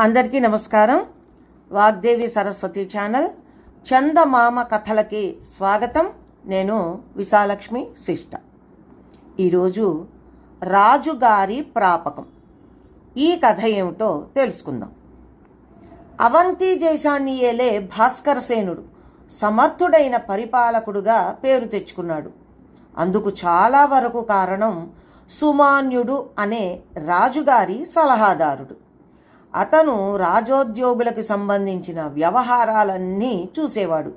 అందరికీ నమస్కారం. వాగ్దేవి సరస్వతి ఛానల్. చందమామ కథలకి స్వాగతం. నేను విశాలక్ష్మి శిష్ట ఈరోజు రాజుగారి ప్రాపకం. ఈ కథ ఏమిటో తెలుసుకుందాం. అవంతి దేశాన్ని ఏలే భాస్కరసేనుడు సమర్థుడైన పరిపాలకుడుగా పేరు తెచ్చుకున్నాడు. అందుకు చాలా వరకు కారణం సుమాన్యుడు అనే రాజుగారి సలహాదారుడు. అతను రాజోద్యోగులకు సంబంధించిన వ్యవహారాలన్నీ చూసేవాడు.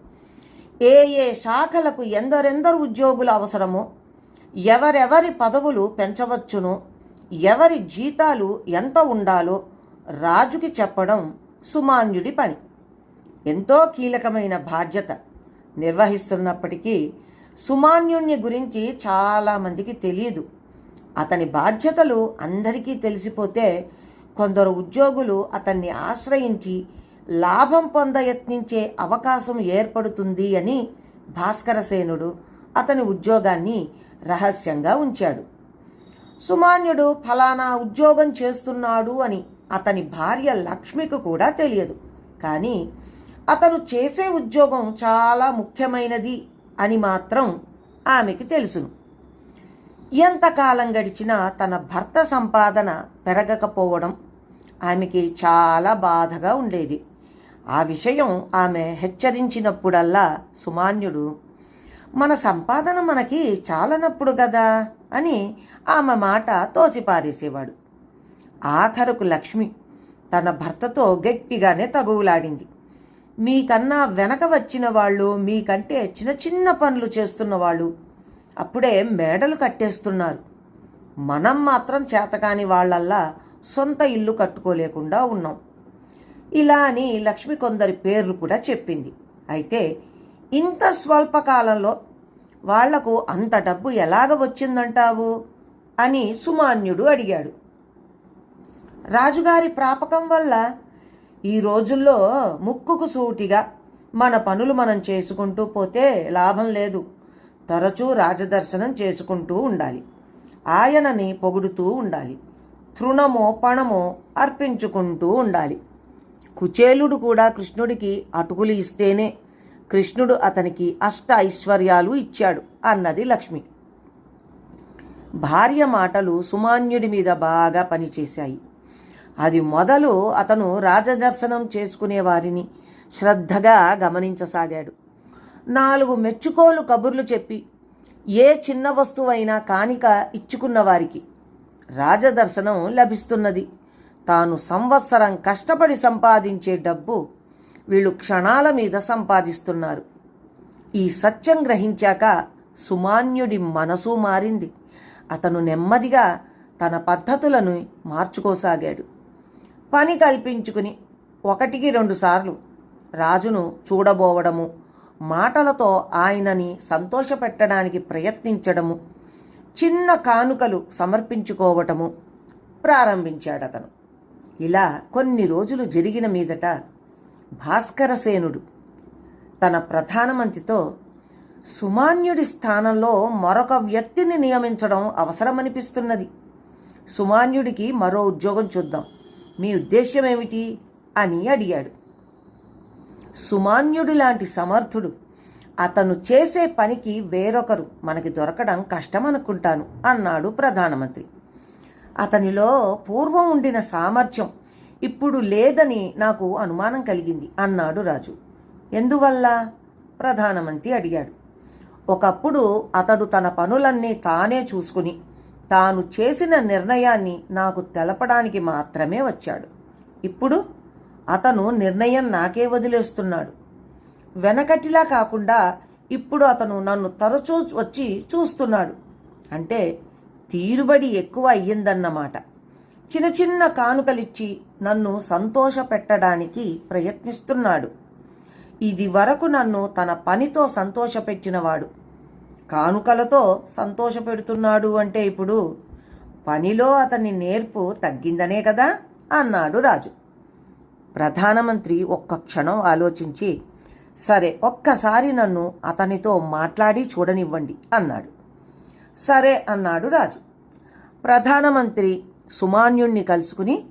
ఏ ఏ శాఖలకు ఎందరెందరు ఉద్యోగులు అవసరమో ఎవరెవరి పదవులు పెంచవచ్చునో ఎవరి జీతాలు ఎంత ఉండాలో రాజుకి చెప్పడం సుమాన్యుడి పని. ఎంతో కీలకమైన బాధ్యత నిర్వహిస్తున్నప్పటికీ సుమాన్యుణ్ణి గురించి చాలామందికి తెలియదు. అతని బాధ్యతలు అందరికీ తెలిసిపోతే కొందరు ఉద్యోగులు అతన్ని ఆశ్రయించి లాభం పొంద యత్నించే అవకాశం ఏర్పడుతుంది అని భాస్కరసేనుడు అతని ఉద్యోగాన్ని రహస్యంగా ఉంచాడు. సుమాన్యుడు ఫలానా ఉద్యోగం చేస్తున్నాడు అని అతని భార్య లక్ష్మికి కూడా తెలియదు. కానీ అతను చేసే ఉద్యోగం చాలా ముఖ్యమైనది అని మాత్రం ఆమెకి తెలుసును. ఎంతకాలం గడిచినా తన భర్త సంపాదన పెరగకపోవడం ఆమెకి చాలా బాధగా ఉండేది. ఆ విషయం ఆమె హెచ్చరించినప్పుడల్లా సుమాన్యుడు మన సంపాదన మనకి చాలనప్పుడు కదా అని ఆమె మాట తోసిపారేసేవాడు. ఆఖరుకు లక్ష్మి తన భర్తతో గట్టిగానే తగువులాడింది. మీకన్నా వెనక వచ్చిన వాళ్ళు మీకంటే చిన్న చిన్న పనులు చేస్తున్న వాళ్ళు అప్పుడే మేడలు కట్టేస్తున్నారు. మనం మాత్రం చేతకాని వాళ్ళల్లా సొంత ఇల్లు కట్టుకోలేకుండా ఉన్నాం. ఇలా అని లక్ష్మి కొందరి పేర్లు కూడా చెప్పింది. అయితే ఇంత స్వల్పకాలంలో వాళ్ళకు అంత డబ్బు ఎలాగ వచ్చిందంటావు? అని సుమాన్యుడు అడిగాడు. రాజుగారి ప్రాపకం వల్ల ఈ రోజుల్లో ముక్కుకు సూటిగా మన పనులు మనం చేసుకుంటూ పోతే లాభం లేదు. తరచూ రాజదర్శనం చేసుకుంటూ ఉండాలి. ఆయనని పొగుడుతూ ఉండాలి. తృణమో పణమో అర్పించుకుంటూ ఉండాలి. కుచేలుడు కూడా కృష్ణుడికి అటుకులు ఇస్తేనే కృష్ణుడు అతనికి అష్ట ఐశ్వర్యాలు ఇచ్చాడు అన్నది లక్ష్మి. భార్య మాటలు సుమాన్యుడి మీద బాగా పనిచేశాయి. అది మొదలు అతను రాజదర్శనం చేసుకునే వారిని శ్రద్ధగా గమనించసాగాడు. నాలుగు మెచ్చుకోలు కబుర్లు చెప్పి ఏ చిన్న వస్తువైనా కానిక ఇచ్చుకున్న వారికి రాజదర్శనం లభిస్తున్నది. తాను సంవత్సరం కష్టపడి సంపాదించే డబ్బు వీళ్ళు క్షణాల మీద సంపాదిస్తున్నారు. ఈ సత్యం గ్రహించాక సుమాన్యుడి మనసు మారింది. అతను నెమ్మదిగా తన పద్ధతులను మార్చుకోసాగాడు. పని కల్పించుకుని ఒకటికి రెండుసార్లు రాజును చూడబోవడము మాటలతో ఆయనని సంతోషపెట్టడానికి ప్రయత్నించడము చిన్న కానుకలు సమర్పించుకోవటము ప్రారంభించాడతను. ఇలా కొన్ని రోజులు జరిగిన మీదట భాస్కరసేనుడు తన ప్రధానమంత్రితో సుమాన్యుడి స్థానంలో మరొక వ్యక్తిని నియమించడం అవసరమనిపిస్తున్నది. సుమాన్యుడికి మరో ఉద్యోగం చూద్దాం. మీ ఉద్దేశ్యం ఏమిటి అని అడిగాడు. సుమాన్యుడు లాంటి సమర్థుడు అతను చేసే పనికి వేరొకరు మనకి దొరకడం కష్టమనుకుంటాను అన్నాడు ప్రధానమంత్రి. అతనిలో పూర్వం ఉండిన సామర్థ్యం ఇప్పుడు లేదని నాకు అనుమానం కలిగింది అన్నాడు రాజు. ఎందువల్ల? ప్రధానమంత్రి అడిగాడు. ఒకప్పుడు అతడు తన పనులన్నీ తానే చూసుకుని తాను చేసిన నిర్ణయాన్ని నాకు తెలపడానికి మాత్రమే వచ్చాడు. ఇప్పుడు అతను నిర్ణయం నాకే వదిలేస్తున్నాడు. వెనకటిలా కాకుండా ఇప్పుడు అతను నన్ను తరచూ వచ్చి చూస్తున్నాడు. అంటే తీరుబడి ఎక్కువ అయ్యిందన్నమాట. చిన్న చిన్న కానుకలిచ్చి నన్ను సంతోష పెట్టడానికి ప్రయత్నిస్తున్నాడు. ఇది వరకు నన్ను తన పనితో సంతోషపెట్టినవాడు కానుకలతో సంతోషపెడుతున్నాడు అంటే ఇప్పుడు పనిలో అతని నేర్పు తగ్గిందనే కదా? అన్నాడు రాజు. ప్రధానమంత్రి ఒక్క క్షణం ఆలోచించి సరే ఒక్కసారి నన్ను అతనితో మాట్లాడి చూడనివ్వండి అన్నాడు. సరే అన్నాడు రాజు. ప్రధానమంత్రి సుమాన్యుణ్ణి కలుసుకుని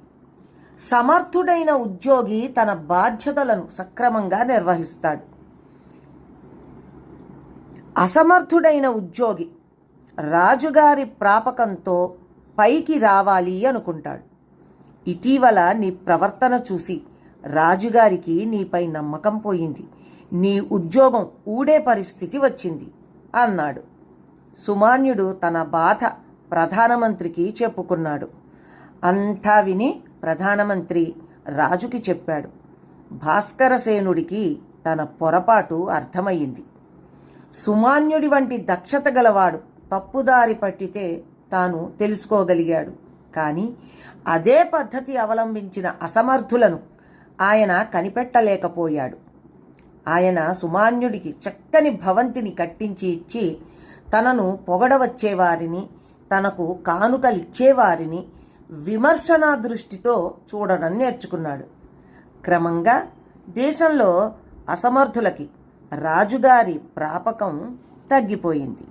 సమర్థుడైన ఉద్యోగి తన బాధ్యతలను సక్రమంగా నిర్వహిస్తాడు. అసమర్థుడైన ఉద్యోగి రాజుగారి ప్రాపకంతో పైకి రావాలి అనుకుంటాడు. ఇటీవల నీ ప్రవర్తన చూసి రాజుగారికి నీపై నమ్మకం పోయింది. నీ ఉద్యోగం ఊడే పరిస్థితి వచ్చింది అన్నాడు. సుమాన్యుడు తన బాధ ప్రధానమంత్రికి చెప్పుకున్నాడు. అంతా విని ప్రధానమంత్రి రాజుకి చెప్పాడు. భాస్కరసేనుడికి తన పొరపాటు అర్థమయ్యింది. సుమాన్యుడి వంటి దక్షత గలవాడు తప్పుదారి పట్టితే తాను తెలుసుకోగలిగాడు. కానీ అదే పద్ధతి అవలంబించిన అసమర్థులను ఆయన కనిపెట్టలేకపోయాడు. ఆయన సుమాన్యుడికి చక్కని భవంతిని కట్టించి ఇచ్చి తనను పొగడవచ్చేవారిని తనకు కానుకలిచ్చేవారిని విమర్శనా దృష్టితో చూడడం నేర్చుకున్నాడు. క్రమంగా దేశంలో అసమర్థులకి రాజుగారి ప్రాపకం తగ్గిపోయింది.